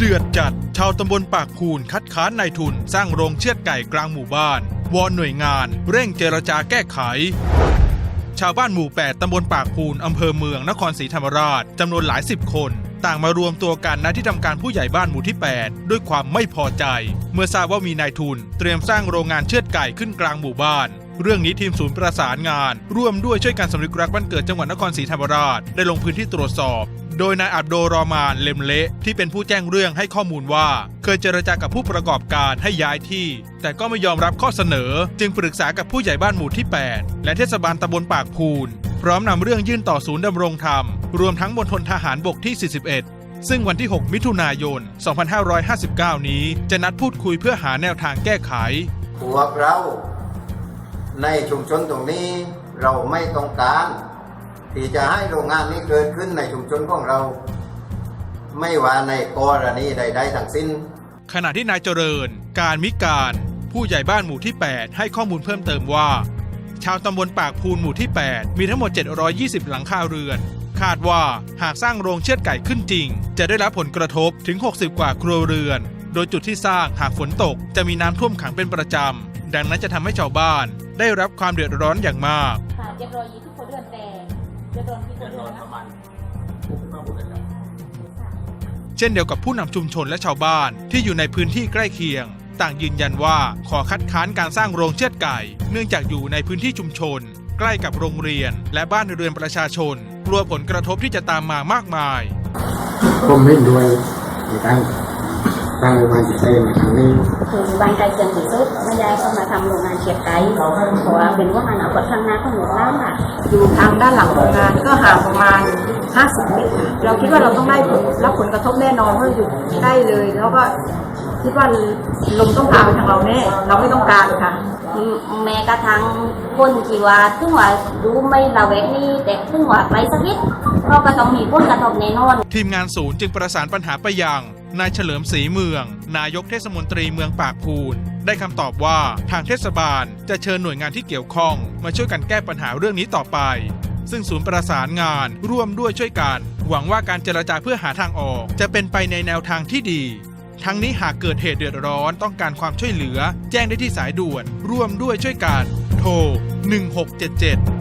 เดือดจัด ชาวตำบลปากพูนคัดค้านนายทุน สร้างโรงเชือดไก่กลางหมู่บ้าน วอนหน่วยงาน เร่งเจรจาแก้ไข ชาวบ้านหมู่ 8ตำบลปากพูนอำเภอเมืองนครศรีธรรมราชจำนวนหลายสิบคน ต่างมารวมตัวกันณที่ทำการผู้ใหญ่บ้านหมู่ที่ 8 ด้วยความไม่พอใจ เมื่อทราบว่ามีนายทุน เตรียมสร้างโรงงานเชือดไก่ขึ้นกลางหมู่บ้านเรื่องนี้ทีมศูนย์ประสานงาน ร่วมด้วยช่วยกันสำนึกรักบ้านเกิดจังหวัดนครศรีธรรมราช ได้ลงพื้นที่ตรวจสอบ โดยนายอับโดรอมานเลมเละที่เป็นผู้แจ้งเรื่องให้ข้อมูลว่า เคยเจรจากับผู้ประกอบการให้ย้ายที่ แต่ก็ไม่ยอมรับข้อเสนอ จึงปรึกษากับผู้ใหญ่บ้านหมู่ที่ 8 และเทศบาลตำบลปากพูน พร้อมนำเรื่องยื่นต่อศูนย์ดำรงธรรม รวมทั้งมณฑลทหารบกที่ 41 ซึ่งวันที่ 6 มิถุนายน 2559 นี้จะนัดพูดคุยเพื่อหาแนวทางแก้ไขพวกเรา ในชุมชนตรงนี้เราไม่ต้องการ ที่จะให้โรงงานนี้เกิดขึ้นในชุมชนของเรา ไม่ว่าในกรณีใด ๆทั้งสิ้น ขณะที่นายเจริญ การมิการ ผู้ใหญ่บ้านหมู่ที่ 8 ให้ข้อมูลเพิ่มเติมว่า ชาวตำบลปากพูนหมู่ที่ 8 มีทั้งหมด 720 หลังคาเรือน คาดว่าหากสร้างโรงเชือดไก่ขึ้นจริง จะได้รับผลกระทบถึง 60 กว่าครัวเรือน โดยจุดที่สร้างหากฝนตกจะมีน้ำท่วมขังเป็นประจำดังนั้นจะทำให้ชาวบ้านได้รับความเดือดร้อนอย่างมากค่ะเจ็ดร้อยยี่สิบคนเดือนแต่ จะโดนที่คนเดือนนะเช่นเดียวกับผู้นำชุมชนและชาวบ้านที่อยู่ในพื้นที่ใกล้เคียง ต่างยืนยันว่าขอคัดค้านการสร้างโรงเชือดไก่ เนื่องจากอยู่ในพื้นที่ชุมชน ใกล้กับโรงเรียน และบ้านเรือนประชาชน กลัวผลกระทบที่จะตามมามากมาย ผมเห็นด้วยในการ สร้างโรงงานจิตเต้นในครั้งนี้คือบางใจเกินที่สุดไม่ยายเข้ามาทำโรงงานเชียดไก่เพราะว่าเป็นว่ามันเอากดข้างหน้าข้างหลังน้ำค่ะอยู่ทางด้านหลังโรงงานก็ห่างประมาณ 50 เมตรค่ะเราคิดว่าเราต้องได้ผลรับผลกระทบแน่นอนเพราะอยู่ใกล้เลย แล้วก็คิดว่าลมต้องพาไปทางเราแน่เราไม่ต้องการค่ะแม้กระทั่งคนที่ว่าถึงว่ารู้ไม่ละแวกนี้แต่ถึงว่าไกลสักนิดเราก็ต้องมีผลกระทบแน่นอน ทีมงานศูนย์จึงประสานปัญหาไปยัง นายเฉลิมศรีเมือง นายกเทศมนตรีเมืองปากพูน ได้คำตอบว่าทางเทศบาลจะเชิญหน่วยงานที่เกี่ยวข้อง มาช่วยกันแก้ปัญหาเรื่องนี้ต่อไป ซึ่งศูนย์ประสานงานร่วมด้วยช่วยกัน หวังว่าการเจรจาเพื่อหาทางออก จะเป็นไปในแนวทางที่ดี ทั้งนี้หากเกิดเหตุเดือดร้อนต้องการความช่วยเหลือ แจ้งได้ที่สายด่วน ร่วมด้วยช่วยกัน โทร1677